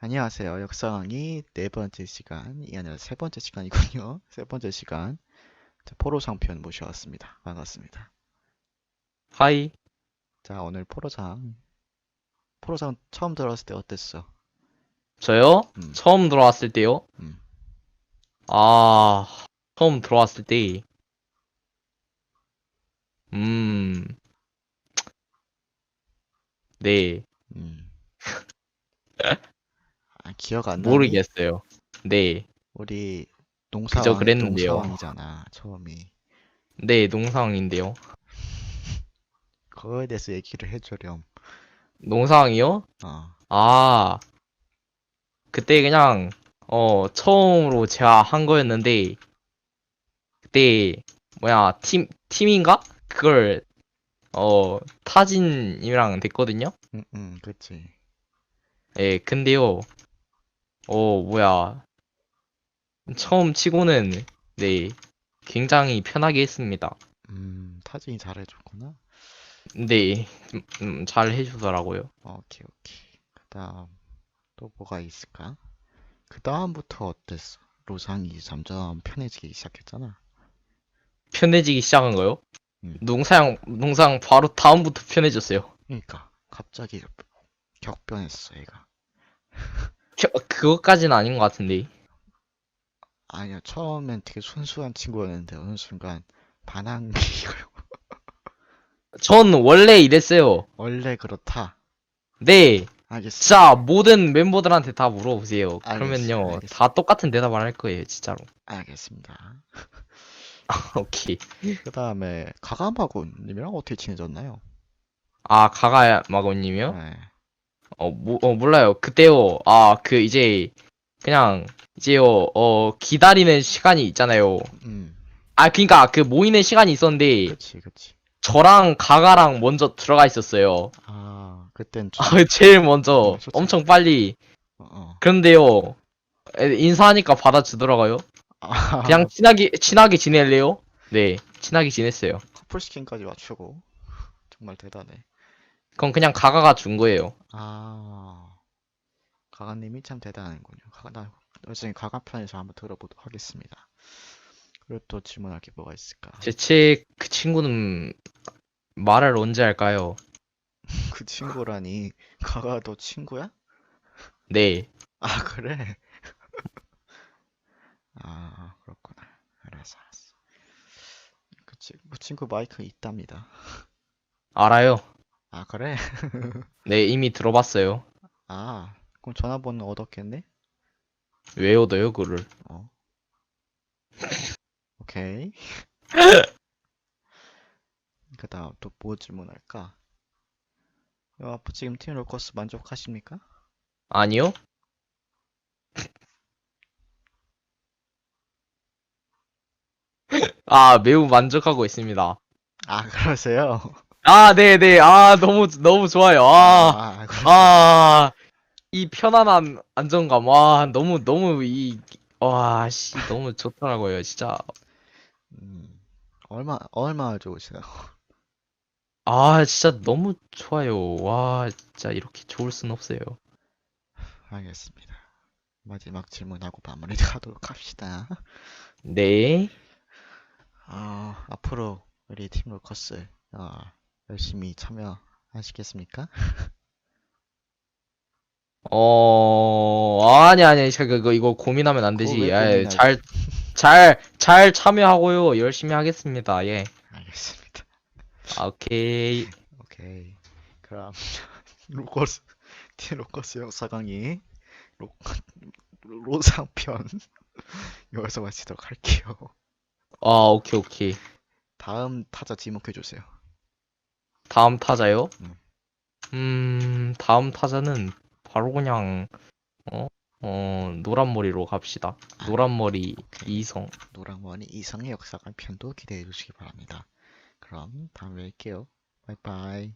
안녕하세요. 역사강의 네 번째 시간이 아니라 세 번째 시간이군요. 세 번째 시간. 자, 포로상편 모셔왔습니다. 반갑습니다. 하이. 자, 오늘 포로상. 포로상 처음 들어왔을 때 어땠어? 저요? 음. 처음 들어왔을 때요? 음. 아, 처음 들어왔을 때. 음. 네, 음. 아, 기억 안 나니? 모르겠어요. 네, 우리 그저 농사왕, 그랬는데요. 농사왕이잖아, 처음이. 네, 농상인데요. 그거에 대해서 얘기를 해주렴. 농상이요? 어. 아, 그때 그냥, 어, 처음으로 제가 한 거였는데, 그때, 뭐야, 팀, 팀인가? 그걸, 어, 타진이랑 됐거든요? 응, 응, 그치. 예, 근데요, 어, 뭐야. 처음 치고는, 네, 굉장히 편하게 했습니다. 음, 타진이 잘해줬구나. 네, 음, 음, 잘 해주더라고요. 오케이, 오케이. 그 다음, 또 뭐가 있을까? 그 다음부터 어땠어? 로상이 점점 편해지기 시작했잖아. 편해지기 시작한 거요? 음. 농상, 농상 바로 다음부터 편해졌어요. 그러니까, 갑자기 격변했어, 얘가. 겨- 그것까지는 아닌 것 같은데. 아니야, 처음엔 되게 순수한 친구였는데, 어느 순간, 반항이, 전 원래 이랬어요. 원래 그렇다. 네, 알겠어. 진짜 모든 멤버들한테 다 물어보세요. 알겠어요, 그러면요, 알겠어요. 다 똑같은 대답을 할 거예요, 진짜로. 알겠습니다. 오케이. 그 다음에, 가가마군님이랑 어떻게 친해졌나요? 아, 가가마고님이요? 네. 어, 모, 어, 몰라요. 그때요. 아, 그, 이제, 그냥, 이제요, 어, 기다리는 시간이 있잖아요. 음, 아, 그니까, 그 모이는 시간이 있었는데, 그치, 그치. 저랑 가가랑 먼저 들어가 있었어요. 아, 그땐 좀, 아, 제일 먼저, 어, 솔직히. 엄청 빨리. 어, 어. 그런데요, 에, 인사하니까 받아주더라고요. 아, 그냥 친하게, 친하게 지낼래요? 네, 친하게 지냈어요. 커플 스킨까지 맞추고, 정말 대단해. 그건 그냥 가가가 준 거예요. 아, 가가님이 참 대단하는군요. 가가, 나 나중에 가가 편에서 한번 들어보도록 하겠습니다. 그리고 또 질문할 게 뭐가 있을까? 대체 그 친구는 말을 언제 할까요? 그 친구라니, 가가 너 친구야? 네. 아, 그래? 아, 그렇구나. 알았어, 알았어. 그, 치, 그 친구 마이크 있답니다. 알아요. 아, 그래? 네, 이미 들어봤어요. 아, 그럼 전화번호 얻었겠네? 왜 얻어요, 그를? 어. 오케이. 그 다음 또 뭐 질문할까? 어, 지금 팀 로커스 만족하십니까? 아니요? 아, 매우 만족하고 있습니다. 아, 그러세요? 아, 네 네. 아, 너무, 너무 좋아요. 아, 아? 아, 이 편안한 안정감. 와, 너무, 너무, 이, 와, 씨, 너무 좋더라고요, 진짜. 음, 얼마, 얼마나 좋으시나요? 아, 진짜 너무 좋아요. 와, 진짜 이렇게 좋을 순 없어요. 알겠습니다. 마지막 질문하고 마무리하도록 합시다. 네. 어, 앞으로 우리 팀 로커스 어, 열심히 참여하시겠습니까? 어, 아니, 아니, 저, 그거, 이거 고민하면 안 그거 되지. 왜 아, 고민하지? 잘, 잘, 잘 참여하고요. 열심히 하겠습니다. 예. 알겠습니다. 아, 오케이. 오케이. 그럼 로커스 팀 로커스 역사 강의 로, 로상편 여기서 마치도록 할게요. 아, 오케이, 오케이. 다음 타자 지목해 주세요. 다음 타자요? 음. 음, 다음 타자는 바로 그냥, 어, 어, 노란머리로 갑시다. 노란머리 오케이. 이성. 노랑원이 이상의 역사 강편도 기대해 주시기 바랍니다. 그럼 다음에 뵐게요. 바이바이.